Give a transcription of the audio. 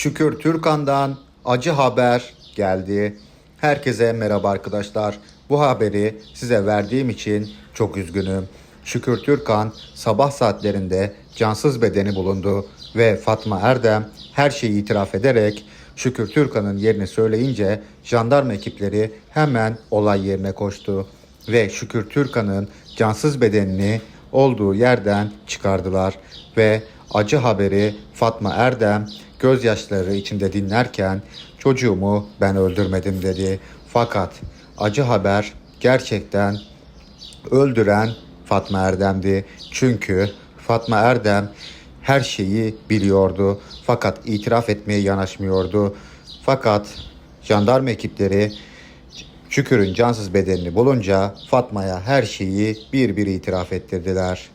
Şükür Türkan'dan acı haber geldi. Herkese merhaba arkadaşlar. Bu haberi size verdiğim için çok üzgünüm. Şükür Türkan sabah saatlerinde cansız bedeni bulundu ve Fatma Erdem her şeyi itiraf ederek Şükür Türkan'ın yerini söyleyince jandarma ekipleri hemen olay yerine koştu ve Şükür Türkan'ın cansız bedenini olduğu yerden çıkardılar ve acı haberi Fatma Erdem gözyaşları içinde dinlerken çocuğumu ben öldürmedim dedi. Fakat acı haber gerçekten öldüren Fatma Erdem'di. Çünkü Fatma Erdem her şeyi biliyordu fakat itiraf etmeye yanaşmıyordu. Fakat jandarma ekipleri Şükür'ün cansız bedenini bulunca Fatma'ya her şeyi bir bir itiraf ettirdiler.